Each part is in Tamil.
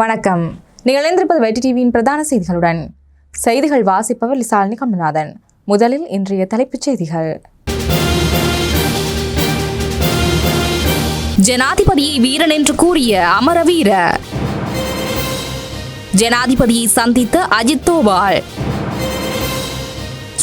வணக்கம். நீங்கள் இணைந்திருப்பது வெற்றி டிவியின் பிரதான செய்திகளுடன். செய்திகள் வாசிப்பவர் லிசாலினி கமல்நாதன். முதலில் இன்றைய தலைப்புச் செய்திகள். ஜனாதிபதியை வீரன் என்று கூறிய அமரவீர. ஜனாதிபதியை சந்தித்த அஜித் தோவால்.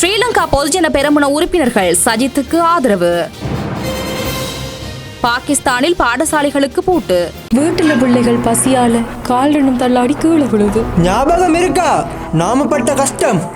ஸ்ரீலங்கா பொதுஜன பெரமுன உறுப்பினர்கள் சஜித்துக்கு ஆதரவு. பாகிஸ்தானில் பாடசாலைகளுக்கு பூட்டு. வீட்டுல பிள்ளைகள் பசியால காலனும் தள்ளாடி கீழே விழுது. ஞாபகம் இருக்கா? நாம பட்ட கஷ்டம்.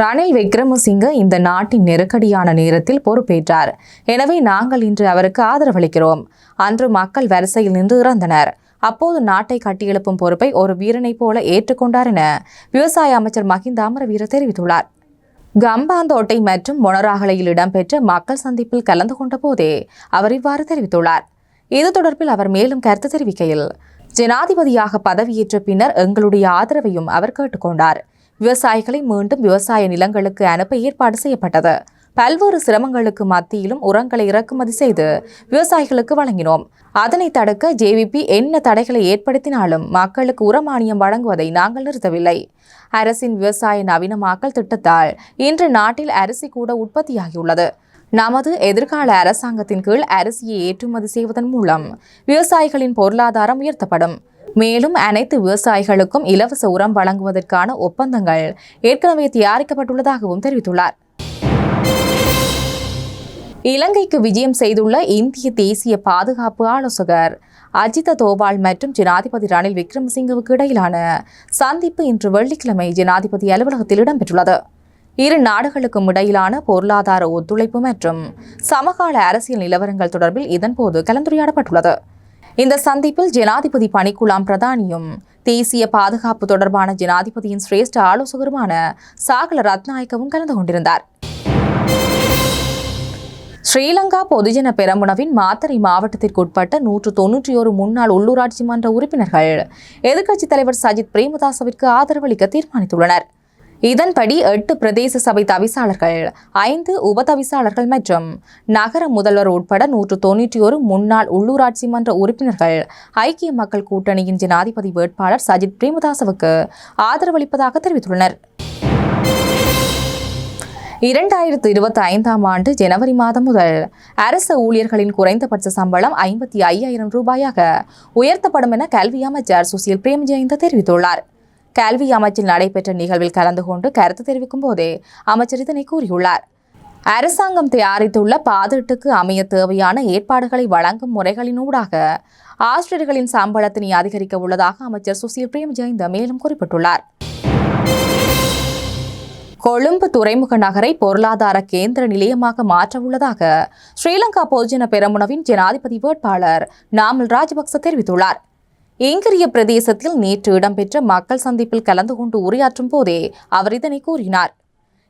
ரணில் விக்ரமசிங்க இந்த நாட்டின் நெருக்கடியான நேரத்தில் பொறுப்பேற்றார். எனவே நாங்கள் இன்று அவருக்கு ஆதரவளிக்கிறோம். அன்று மக்கள் வரிசையில் நின்று இறந்தனர். அப்போது நாட்டை கட்டியெழுப்பும் பொறுப்பை ஒரு வீரனைப் போல ஏற்றுக்கொண்டார் என விவசாய அமைச்சர் மஹிந்த அமரவீர தெரிவித்துள்ளார். கம்பாந்தோட்டை மற்றும் மொனராகலையில் இடம்பெற்ற மக்கள் சந்திப்பில் கலந்து கொண்ட போதே அவர் இவ்வாறு தெரிவித்துள்ளார். இது தொடர்பில் அவர் மேலும் கருத்து தெரிவிக்கையில் ஜனாதிபதியாக பதவியேற்ற பின்னர் எங்களுடைய ஆதரவையும் அவர் கேட்டுக்கொண்டார். விவசாயிகளை மீண்டும் விவசாய நிலங்களுக்கு அனுப்ப ஏற்பாடு செய்யப்பட்டது. பல்வேறு சிரமங்களுக்கு மத்தியிலும் உரங்களை இறக்குமதி செய்து விவசாயிகளுக்கு வழங்கினோம். அதனை தடுக்க ஜேவிபி என்ன தடைகளை ஏற்படுத்தினாலும் மக்களுக்கு உரமானியம் வழங்குவதை நாங்கள் நிறுத்தவில்லை. அரசின் விவசாய நவீனமாக்கல் திட்டத்தால் இன்று நாட்டில் அரிசி கூட உற்பத்தியாகியுள்ளது. நமது எதிர்கால அரசாங்கத்தின் கீழ் அரிசியை ஏற்றுமதி செய்வதன் மூலம் விவசாயிகளின் பொருளாதாரம் உயர்த்தப்படும். மேலும் அனைத்து விவசாயிகளுக்கும் இலவச உரம் வழங்குவதற்கான ஒப்பந்தங்கள் ஏற்கனவே தயாரிக்கப்பட்டுள்ளதாகவும் தெரிவித்துள்ளார். இலங்கைக்கு விஜயம் செய்துள்ள இந்திய தேசிய பாதுகாப்பு ஆலோசகர் அஜித தோபால் மற்றும் ஜனாதிபதி ரணில் விக்ரமசிங்கவுக்கு இடையிலான சந்திப்பு இன்று வெள்ளிக்கிழமை ஜனாதிபதி அலுவலகத்தில் இடம்பெற்றுள்ளது. இரு நாடுகளுக்கும் இடையிலான பொருளாதார ஒத்துழைப்பு மற்றும் சமகால அரசியல் நிலவரங்கள் தொடர்பில் இதன்போது கலந்துரையாடப்பட்டுள்ளது. இந்த சந்திப்பில் ஜனாதிபதி பணிக்குலாம் பிரதானியும் தேசிய பாதுகாப்பு தொடர்பான ஜனாதிபதியின் சிரேஷ்ட ஆலோசகருமான சாகல ரத்நாயக்கவும் கலந்து கொண்டிருந்தார். ஸ்ரீலங்கா பொதுஜன பெரமுனவின் மாத்தறை மாவட்டத்திற்குட்பட்ட நூற்று தொன்னூற்றி ஒரு முன்னாள் உள்ளூராட்சி மன்ற உறுப்பினர்கள் எதிர்க்கட்சித் தலைவர் சஜித் பிரேமதாசவிற்கு ஆதரவளிக்க தீர்மானித்துள்ளனர். இதன்படி எட்டு பிரதேச சபை தவிசாளர்கள் ஐந்து உப தவிசாளர்கள் மற்றும் நகர முதல்வர் உட்பட நூற்று தொன்னூற்றி ஒரு முன்னாள் உள்ளூராட்சி மன்ற உறுப்பினர்கள் ஐக்கிய மக்கள் கூட்டணியின் ஜனாதிபதி வேட்பாளர் சஜித் பிரேமதாசவுக்கு ஆதரவளிப்பதாக தெரிவித்துள்ளனர். இரண்டாயிரத்து இருபத்தி ஐந்தாம் ஆண்டு ஜனவரி மாதம் முதல் அரசு ஊழியர்களின் குறைந்தபட்ச சம்பளம் ஐம்பத்தி ஐயாயிரம் ரூபாயாக உயர்த்தப்படும் என கல்வி அமைச்சர் சுசில் பிரேமஜெயந்த தெரிவித்துள்ளார். கல்வி அமைச்சில் நடைபெற்ற நிகழ்வில் கலந்து கொண்டு கருத்து தெரிவிக்கும் போதே அமைச்சர் இதனை கூறியுள்ளார். அரசாங்கம் தயாரித்துள்ள பாதீட்டுக்கு அமைய தேவையான ஏற்பாடுகளை வழங்கும் முறைகளினூடாக ஆசிரியர்களின் சம்பளத்தினை அதிகரிக்க உள்ளதாக அமைச்சர் சுசில் பிரேமஜெயந்த மேலும் குறிப்பிட்டுள்ளார். கொழும்பு துறைமுக நகரை பொருளாதார கேந்திர நிலையமாக மாற்ற உள்ளதாக ஸ்ரீலங்கா பொதுஜன பெரமுனவின் ஜனாதிபதி வேட்பாளர் நாமல் ராஜபக்ச தெரிவித்துள்ளார். எங்கிரிய பிரதேசத்தில் நேற்று இடம்பெற்ற மக்கள் சந்திப்பில் கலந்து கொண்டு உரையாற்றும் போதே அவர் இதனை கூறினார்.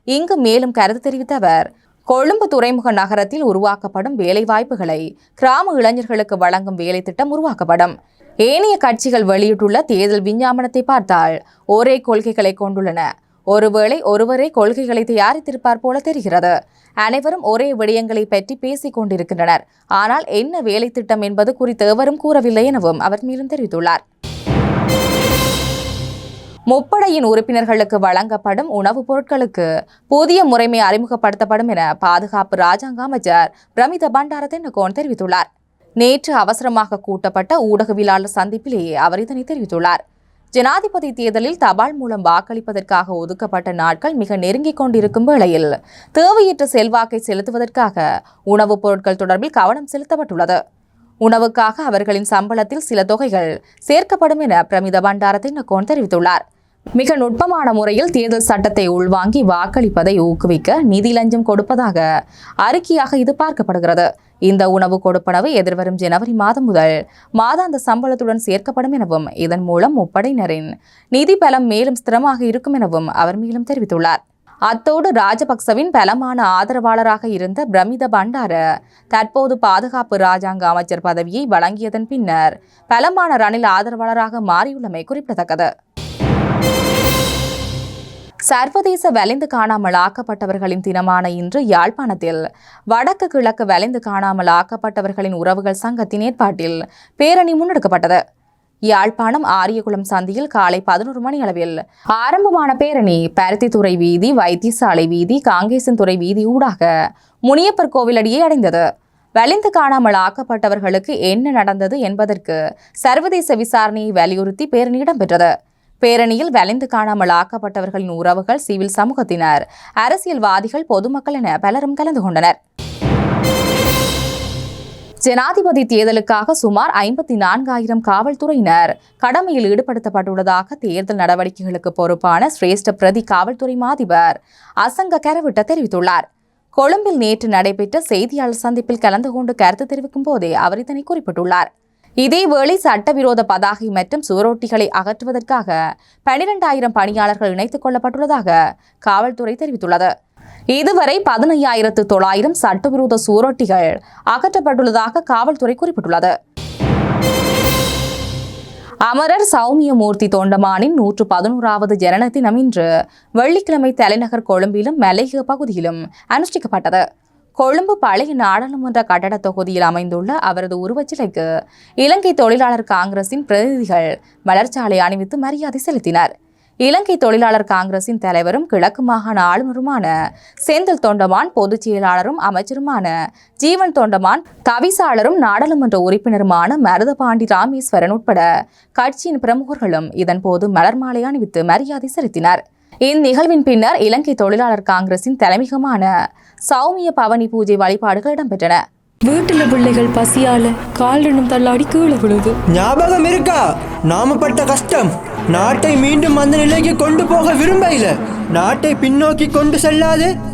இங்கு மேலும் கருத்து தெரிவித்த அவர் கொழும்பு துறைமுக நகரத்தில் உருவாக்கப்படும் வேலைவாய்ப்புகளை கிராம இளைஞர்களுக்கு வழங்கும் வேலை திட்டம் உருவாக்கப்படும். ஏனைய கட்சிகள் வெளியிட்டுள்ள தேர்தல் விஞ்ஞாபனத்தை பார்த்தால் ஒரே கொள்கைகளை கொண்டுள்ளன. ஒருவேளை ஒருவரே கொள்கைகளை தயாரித்திருப்பார் போல தெரிகிறது. அனைவரும் ஒரே விடயங்களை பற்றி பேசிக் கொண்டிருக்கின்றனர். ஆனால் என்ன வேலை திட்டம் என்பது குறித்து எவரும் கூறவில்லை எனவும் அவர் மேலும் தெரிவித்துள்ளார். முப்படையின் உறுப்பினர்களுக்கு வழங்கப்படும் உணவுப் பொருட்களுக்கு புதிய முறைமை அறிமுகப்படுத்தப்படும் என பாதுகாப்பு ராஜாங்க அமைச்சர் பிரமித பண்டார தென்னகோன் தெரிவித்துள்ளார். நேற்று அவசரமாக கூட்டப்பட்ட ஊடகவியலாளர் சந்திப்பிலேயே அவர் இதனை தெரிவித்துள்ளார். ஜனாதிபதி தேர்தலில் தபால் மூலம் வாக்களிப்பதற்காக ஒதுக்கப்பட்ட நாட்கள் மிக நெருங்கிக் கொண்டிருக்கும் வேளையில் தேவையற்ற செல்வாக்கை செலுத்துவதற்காக உணவுப் பொருட்கள் தொடர்பில் கவனம் செலுத்தப்பட்டுள்ளது. உணவுக்காக அவர்களின் சம்பளத்தில் சில தொகைகள் சேர்க்கப்படும் என பிரமித பண்டாரத்தின் தெரிவித்துள்ளார். மிக நுட்பமான முறையில் தேர்தல் சட்டத்தை உள்வாங்கி வாக்களிப்பதை ஊக்குவிக்க நிதி லஞ்சம் கொடுப்பதாக அறிக்கையாக இது பார்க்கப்படுகிறது. இந்த உணவு கொடுப்பனவு எதிர்வரும் ஜனவரி மாதம் முதல் மாதாந்த சம்பளத்துடன் சேர்க்கப்படும் எனவும் இதன் மூலம் முப்படையினரின் நிதி பலம் மேலும் ஸ்திரமாக இருக்கும் எனவும் அவர் மேலும் தெரிவித்துள்ளார். அத்தோடு ராஜபக்சவின் பலமான ஆதரவாளராக இருந்த பிரமித பண்டார தற்போது பாதுகாப்பு ராஜாங்க அமைச்சர் பதவியை வழங்கியதன் பின்னர் பலமான ரணில் ஆதரவாளராக மாறியுள்ளமை குறிப்பிடத்தக்கது. சர்வதேச வலிந்து காணாமல் ஆக்கப்பட்டவர்களின் தினமான இன்று யாழ்ப்பாணத்தில் வடக்கு கிழக்கு வலிந்து காணாமல் ஆக்கப்பட்டவர்களின் உறவுகள் சங்கத்தின் ஏற்பாட்டில் பேரணி முன்னெடுக்கப்பட்டது. யாழ்ப்பாணம் ஆரியகுளம் சந்தியில் காலை பதினோரு மணி அளவில் ஆரம்பமான பேரணி பருத்தித்துறை வீதி வைத்தியசாலை வீதி காங்கேசன்துறை வீதி ஊடாக முனியப்பர் கோவிலடியே அடைந்தது. வலிந்து காணாமல் ஆக்கப்பட்டவர்களுக்கு என்ன நடந்தது என்பதற்கு சர்வதேச விசாரணையை வலியுறுத்தி பேரணி இடம்பெற்றது. பேரணியில் வலைந்து காணாமல் ஆக்கப்பட்டவர்களின் உறவுகள் சிவில் சமூகத்தினர். அரசியல்வாதிகள் பொதுமக்கள் என பலரும் கலந்து கொண்டனர். ஜனாதிபதி தேர்தலுக்காக சுமார் ஐம்பத்தி நான்காயிரம் காவல்துறையினர் கடமையில் ஈடுபடுத்தப்பட்டுள்ளதாக தேர்தல் நடவடிக்கைகளுக்கு பொறுப்பான சிரேஷ்ட பிரதி காவல்துறை மாதிபர் அசங்க கரவிட்ட தெரிவித்துள்ளார். கொழும்பில் நேற்று நடைபெற்ற செய்தியாளர் சந்திப்பில் கலந்து கொண்டு கருத்து தெரிவிக்கும் போதே அவர் இதனை குறிப்பிட்டுள்ளார். இதேவேளை சட்டவிரோத பதாகை மற்றும் சுவரொட்டிகளை அகற்றுவதற்காக பனிரெண்டாயிரம் பணியாளர்கள் இணைத்துக் கொள்ளப்பட்டுள்ளதாக காவல்துறை தெரிவித்துள்ளது. இதுவரை பதினையாயிரத்து தொள்ளாயிரம் சட்டவிரோத சுவரொட்டிகள் அகற்றப்பட்டுள்ளதாக காவல்துறை குறிப்பிட்டுள்ளது. அமரர் சௌமியமூர்த்தி தொண்டமானின் நூற்று பதினோராவது ஜனன தினம் இன்று வெள்ளிக்கிழமை தலைநகர் கொழும்பிலும் மலேக பகுதியிலும் அனுஷ்டிக்கப்பட்டது. கொழும்பு பழைய நாடாளுமன்ற கட்டட தொகுதியில் அமைந்துள்ள அவரது உருவச்சிலைக்கு இலங்கை தொழிலாளர் காங்கிரசின் பிரதிநிதிகள் மலர்ச்சாலை அணிவித்து மரியாதை செலுத்தினர். இலங்கை தொழிலாளர் காங்கிரசின் தலைவரும் கிழக்கு மாகாண ஆளுநருமான செந்தில் தொண்டமான் பொதுச் செயலாளரும் அமைச்சருமான ஜீவன் தொண்டமான் தவிசாளரும் நாடாளுமன்ற உறுப்பினருமான மருதபாண்டி ராமேஸ்வரன் உட்பட கட்சியின் பிரமுகர்களும் இதன்போது மலர் மாலை அணிவித்து மரியாதை செலுத்தினர். இந்நிகழ்வின் பின்னர் இலங்கை தொழிலாளர் காங்கிரசின் தலைமையகமான சௌமிய பவனி பூஜை வழிபாடுகள் இடம்பெற்றன. வீட்டுல பிள்ளைகள் பசியால கால் ரெண்டும் தள்ளாடி கீழே விழுது. ஞாபகம் இருக்கா? நாம பட்ட கஷ்டம். நாட்டை மீண்டும் அந்த நிலைக்கு கொண்டு போக விரும்பல நாட்டை பின்னோக்கி கொண்டு செல்லாது.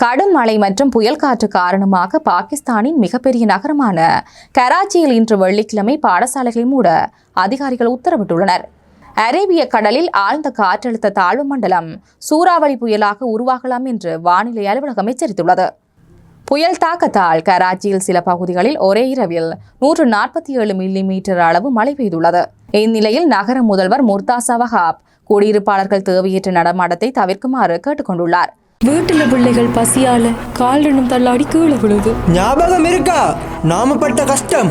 கடும் மழை மற்றும் புயல் காற்று காரணமாக பாகிஸ்தானின் மிகப்பெரிய நகரமான கராச்சியில் இன்று வெள்ளிக்கிழமை பாடசாலைகளை மூட அதிகாரிகள் உத்தரவிட்டுள்ளனர். அரேபிய கடலில் ஆழ்ந்த காற்றழுத்த தாழ்வு மண்டலம் சூறாவளி புயலாக உருவாகலாம் என்று வானிலை அலுவலகம் எச்சரித்துள்ளது. புயல் தாக்கத்தால் கராச்சியில் சில பகுதிகளில் ஒரே இரவில் நூற்று நாற்பத்தி ஏழு மில்லி மீட்டர் அளவு மழை பெய்துள்ளது. இந்நிலையில் நகர முதல்வர் முர்தாசா வஹாப் குடியிருப்பாளர்கள் தேவையற்ற நடமாட்டத்தை தவிர்க்குமாறு கேட்டுக்கொண்டுள்ளார். வீட்டுல பிள்ளைகள் பசியால கால் ரெண்டும் தள்ளாடி கீழே விழுது. ஞாபகம் இருக்கா? நாம பட்ட கஷ்டம்.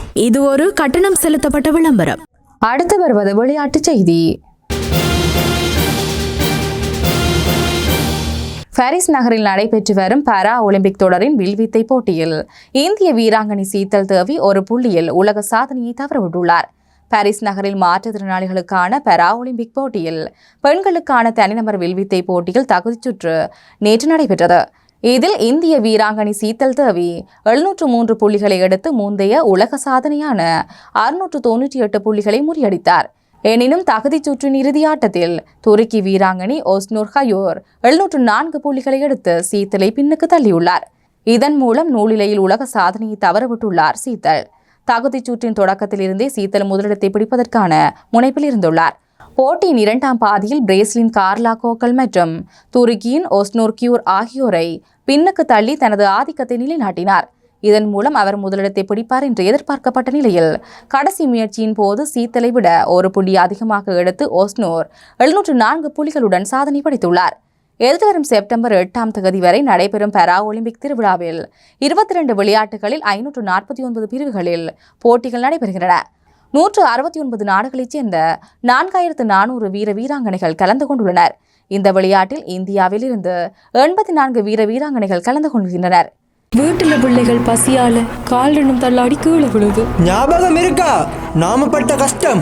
இது ஒரு கட்டணம் செலுத்தப்பட்ட விளம்பரம். அடுத்து வருவது விளையாட்டுச் செய்தி. பாரிஸ் நகரில் நடைபெற்று வரும் பாரா ஒலிம்பிக் தொடரின் வில்வித்தை போட்டியில் இந்திய வீராங்கனை சீத்தல் தேவி ஒரு புள்ளியில் உலக சாதனையை தவறவிட்டுள்ளார். பாரிஸ் நகரில் மாற்றுத்திறனாளிகளுக்கான பாரா ஒலிம்பிக் போட்டியில் பெண்களுக்கான தனிநபர் வில்வித்தை போட்டியில் தகுதி சுற்று நேற்று நடைபெற்றது. இதில் இந்திய வீராங்கனை சீத்தல் தேவி எழுநூற்று மூன்று புள்ளிகளை எடுத்து முந்தைய உலக சாதனையான அறுநூற்று தொன்னூற்றி எட்டு புள்ளிகளை முறியடித்தார். எனினும் தகுதிச் சுற்றின் இறுதியாட்டத்தில் துருக்கி வீராங்கனை ஒஸ்னூர் ஹயோர் எழுநூற்று நான்கு புள்ளிகளை எடுத்து சீத்தலை பின்னுக்கு தள்ளியுள்ளார். இதன் மூலம் நூலிலையில் உலக சாதனையை தவறவிட்டுள்ளார் சீத்தல். தகுதிச் சுற்றின் தொடக்கத்தில் இருந்தே சீத்தல் முதலிடத்தை பிடிப்பதற்கான முனைப்பில் இருந்துள்ளார். போட்டியின் இரண்டாம் பாதியில் பிரேசிலின் கார்லா கோக்கல் மற்றும் துருக்கியின் ஒஸ்னூர் கியூர் ஆகியோரை பின்னுக்கு தள்ளி தனது ஆதிக்கத்தை நிலைநாட்டினார். இதன் மூலம் அவர் முதலிடத்தை பிடிப்பார் என்று எதிர்பார்க்கப்பட்ட நிலையில் கடைசி முயற்சியின் போது சீத்தலை விட ஒரு புள்ளி அதிகமாக எடுத்து ஓஸ்னோர் எழுநூற்று நான்கு புள்ளிகளுடன் சாதனை படைத்துள்ளார். எதிர்வரும் செப்டம்பர் எட்டாம் தேதி வரை நடைபெறும் பாரா ஒலிம்பிக் திருவிழாவில் இருபத்தி ரெண்டு விளையாட்டுகளில் ஐநூற்று நாற்பத்தி ஒன்பது பிரிவுகளில் போட்டிகள் நடைபெறுகின்றன. நூற்று அறுபத்தி ஒன்பது நாடுகளைச் சேர்ந்த நான்காயிரத்து நானூறு வீர வீராங்கனைகள் கலந்து கொண்டுள்ளனர். இந்த விளையாட்டில் இந்தியாவில் இருந்து எண்பத்தி நான்கு வீர வீராங்கனைகள் கலந்து கொள்கின்றனர். வீட்டுல பிள்ளைகள் பசியால கால் ரெண்டும் தள்ளாடி கீழே விழுது. ஞாபகம் இருக்கா? நாம பட்ட கஷ்டம்.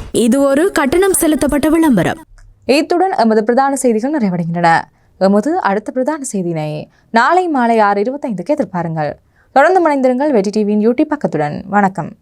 இது ஒரு கட்டணம் செலுத்தப்பட்ட விளம்பரம். இத்துடன் எமது பிரதான செய்திகள் நிறைவடைகின்றன. எமது அடுத்த பிரதான செய்தியினை நாளை மாலை ஆறு இருபத்தைந்துக்கு எதிர்பாருங்கள். தொடர்ந்து மணிந்திருங்கள் வெற்றி டிவியின் யூடியூப் பக்கத்துடன். வணக்கம்.